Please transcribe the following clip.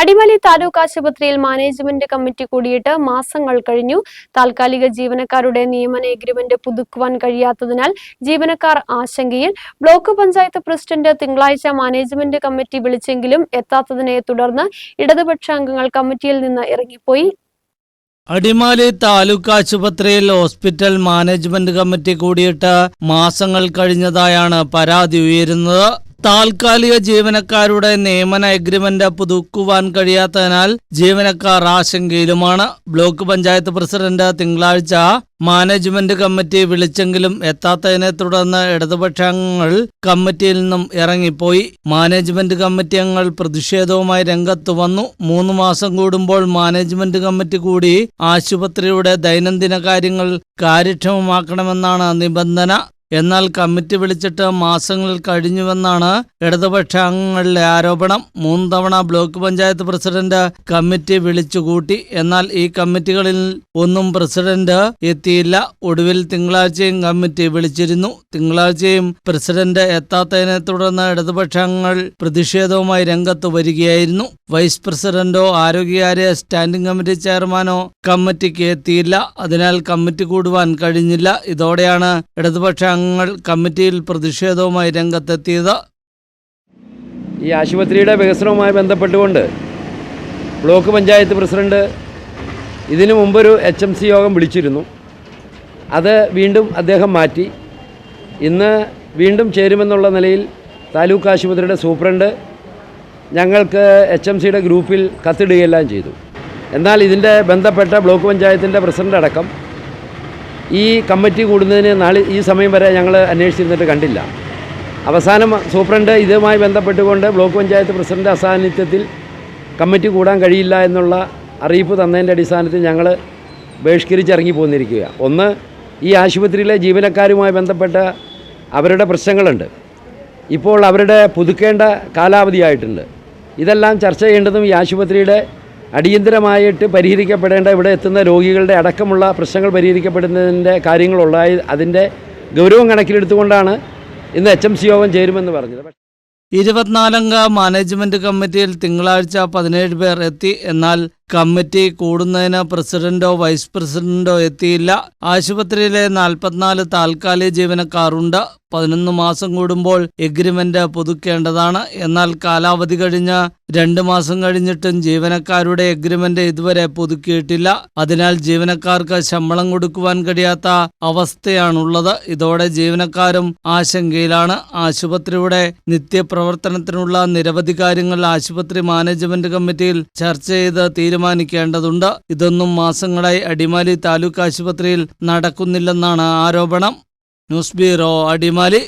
അടിമാലി താലൂക്ക് ആശുപത്രിയിൽ management committee കൂടിയിട്ട് മാസങ്ങൾ കഴിഞ്ഞു. താൽക്കാലിക ജീവനക്കാരുടെ നിയമന എഗ്രിമെന്റ് പുതുക്കുവാൻ കഴിയാത്തതിനാൽ ജീവനക്കാർ ആശങ്കയിൽ. ബ്ലോക്ക് പഞ്ചായത്ത് പ്രസിഡന്റ് തിങ്കളാഴ്ച മാനേജ്മെന്റ് കമ്മിറ്റി വിളിച്ചെങ്കിലും എത്താത്തതിനെ തുടർന്ന് ഇടതുപക്ഷ അംഗങ്ങൾ കമ്മിറ്റിയിൽ നിന്ന് ഇറങ്ങിപ്പോയി. അടിമാലി താലൂക്ക് ആശുപത്രിയിൽ ഹോസ്പിറ്റൽ മാനേജ്മെന്റ് കമ്മിറ്റി കൂടിയിട്ട് മാസങ്ങൾ കഴിഞ്ഞതായാണ് പരാതി ഉയരുന്നത്. താൽക്കാലിക ജീവനക്കാരുടെ നിയമന എഗ്രിമെന്റ് പുതുക്കുവാൻ കഴിയാത്തതിനാൽ ജീവനക്കാർ ആശങ്കയിലുമാണ്. ബ്ലോക്ക് പഞ്ചായത്ത് പ്രസിഡന്റ് തിങ്കളാഴ്ച മാനേജ്മെന്റ് കമ്മിറ്റി വിളിച്ചെങ്കിലും എത്താത്തതിനെ തുടർന്ന് ഇടതുപക്ഷാംഗങ്ങൾ കമ്മിറ്റിയിൽ നിന്നും ഇറങ്ങിപ്പോയി. മാനേജ്മെന്റ് കമ്മിറ്റി അംഗങ്ങൾ പ്രതിഷേധവുമായി രംഗത്ത് വന്നു. മൂന്ന് മാസം കൂടുമ്പോൾ മാനേജ്മെന്റ് കമ്മിറ്റി കൂടി ആശുപത്രിയുടെ ദൈനംദിന കാര്യങ്ങൾ കാര്യക്ഷമമാക്കണമെന്നാണ് നിബന്ധന. എന്നാൽ കമ്മിറ്റി വിളിച്ചിട്ട് മാസങ്ങൾ കഴിഞ്ഞുവെന്നാണ് ഇടതുപക്ഷ അംഗങ്ങളുടെ ആരോപണം. മൂന്ന് തവണ ബ്ലോക്ക് പഞ്ചായത്ത് പ്രസിഡന്റ് കമ്മിറ്റി വിളിച്ചുകൂട്ടി. എന്നാൽ ഈ കമ്മിറ്റികളിൽ ഒന്നും പ്രസിഡന്റ് എത്തിയില്ല. ഒടുവിൽ തിങ്കളാഴ്ചയും കമ്മിറ്റി വിളിച്ചിരുന്നു. തിങ്കളാഴ്ചയും പ്രസിഡന്റ് എത്താത്തതിനെ തുടർന്ന് ഇടതുപക്ഷ അംഗങ്ങൾ പ്രതിഷേധവുമായി രംഗത്ത് വരികയായിരുന്നു. വൈസ് പ്രസിഡന്റോ ആരോഗ്യകാര്യ സ്റ്റാൻഡിംഗ് കമ്മിറ്റി ചെയർമാനോ കമ്മിറ്റിക്ക് എത്തിയില്ല. അതിനാൽ കമ്മിറ്റി കൂടുവാൻ കഴിഞ്ഞില്ല. ഇതോടെയാണ് ഇടതുപക്ഷ അംഗങ്ങൾ കമ്മിറ്റിയിൽ പ്രതിഷേധവുമായി രംഗത്തെത്തിയത് ഈ ആശുപത്രിയുടെ വികസനവുമായി ബന്ധപ്പെട്ടുകൊണ്ട് ബ്ലോക്ക് പഞ്ചായത്ത് പ്രസിഡന്റ് ഇതിനു മുമ്പൊരു എച്ച് എം സി യോഗം വിളിച്ചിരുന്നു. അത് വീണ്ടും അദ്ദേഹം മാറ്റി. ഇന്ന് വീണ്ടും ചേരുമെന്നുള്ള നിലയിൽ താലൂക്ക് ആശുപത്രിയുടെ സൂപ്രണ്ട് ഞങ്ങൾക്ക് എച്ച് എം സിയുടെ ഗ്രൂപ്പിൽ കത്തിടുകയെല്ലാം ചെയ്തു. എന്നാൽ ഇതിന്റെ ബന്ധപ്പെട്ട ബ്ലോക്ക് പഞ്ചായത്തിന്റെ പ്രസിഡന്റ് അടക്കം ഈ കമ്മിറ്റി കൂടുന്നതിന് നാളെ ഈ സമയം വരെ ഞങ്ങൾ അന്വേഷിച്ചിരുന്നിട്ട് കണ്ടില്ല. അവസാനം സൂപ്രണ്ട് ഇതുമായി ബന്ധപ്പെട്ടുകൊണ്ട് ബ്ലോക്ക് പഞ്ചായത്ത് പ്രസിഡന്റ് അസാന്നിധ്യത്തിൽ കമ്മിറ്റി കൂടാൻ കഴിയില്ല എന്നുള്ള അറിയിപ്പ് തന്നതിന്റെ അടിസ്ഥാനത്തിൽ ഞങ്ങൾ ബഹിഷ്കരിച്ചിറങ്ങി പോന്നിരിക്കുക ഒന്ന് ഈ ആശുപത്രിയിലെ ജീവനക്കാരുമായി ബന്ധപ്പെട്ട അവരുടെ പ്രശ്നങ്ങളുണ്ട്. ഇപ്പോൾ അവരുടെ പുതുക്കേണ്ട കാലാവധിയായിട്ടുണ്ട്. ഇതെല്ലാം ചർച്ച ചെയ്യേണ്ടതും ഈ ആശുപത്രിയുടെ അടിയന്തരമായിട്ട് പരിഹരിക്കപ്പെടേണ്ട ഇവിടെ എത്തുന്ന രോഗികളുടെ അടക്കമുള്ള പ്രശ്നങ്ങൾ പരിഹരിക്കപ്പെടുന്നതിന്റെ കാര്യങ്ങളുള്ളതായി അതിന്റെ ഗൗരവം കണക്കിലെടുത്തുകൊണ്ടാണ് ഇന്ന് എച്ച് എം സി യോഗം ചേരുമെന്ന് പറഞ്ഞത്. ഇരുപത്തിനാലംഗ മാനേജ്മെന്റ് കമ്മിറ്റിയിൽ തിങ്കളാഴ്ച പതിനേഴ് പേർ എത്തി. എന്നാൽ കമ്മിറ്റി കൂടുന്നതിന് പ്രസിഡന്റോ വൈസ് പ്രസിഡന്റോ എത്തിയില്ല. ആശുപത്രിയിലെ നാൽപ്പത്തിനാല് താൽക്കാലിക ജീവനക്കാരുണ്ട്. പതിനൊന്ന് മാസം കൂടുമ്പോൾ എഗ്രിമെന്റ് പുതുക്കേണ്ടതാണ്. എന്നാൽ കാലാവധി കഴിഞ്ഞ് രണ്ട് മാസം കഴിഞ്ഞിട്ടും ജീവനക്കാരുടെ എഗ്രിമെന്റ് ഇതുവരെ പുതുക്കിയിട്ടില്ല. അതിനാൽ ജീവനക്കാർക്ക് ശമ്പളം കൊടുക്കുവാൻ കഴിയാത്ത അവസ്ഥയാണുള്ളത്. ഇതോടെ ജീവനക്കാരും ആശങ്കയിലാണ്. ആശുപത്രിയുടെ നിത്യപ്രവർത്തനത്തിനുള്ള നിരവധി കാര്യങ്ങൾ ആശുപത്രി മാനേജ്മെന്റ് കമ്മിറ്റിയിൽ ചർച്ച ചെയ്ത് തീരുമാനിക്കേണ്ടതുണ്ട്. ഇതൊന്നും മാസങ്ങളായി അടിമാലി താലൂക്ക് ആശുപത്രിയിൽ നടക്കുന്നില്ലെന്നാണ് ആരോപണം. News bureau Adimali.